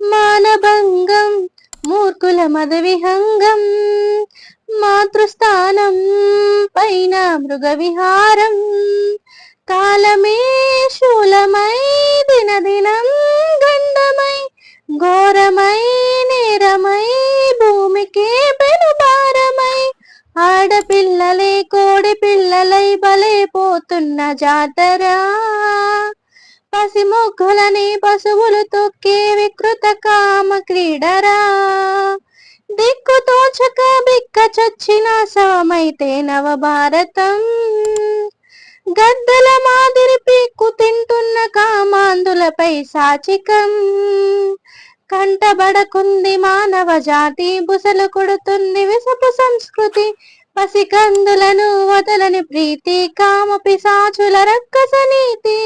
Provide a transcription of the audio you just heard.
మానభంగం మూర్ఖుల మద విహంగం మాతృస్థానం పైన మృగ విహారం కాలమే శూలమై దినదినం గండమై ఘోరమై నేరమై భూమికే పెనుభారమై ఆడపిల్లలే కోడి పిల్లలై బలే పోతున్న జాతర. పసి మొగ్గులని పశువులు తొక్కే వికృత కామ క్రీడరా. దిక్కు తోచక బిక్క చచ్చిన శవమైతే నవభారతం. గద్దల మాదిరి పీక్కు తింటున్న కామాందులపై సాచికం. కంటబడకుంది మానవ జాతి బుసలు కొడుతుంది విసపు సంస్కృతి. పసికందులను వదలని ప్రీతి కామ పిశాచుల రక్కస నీతి.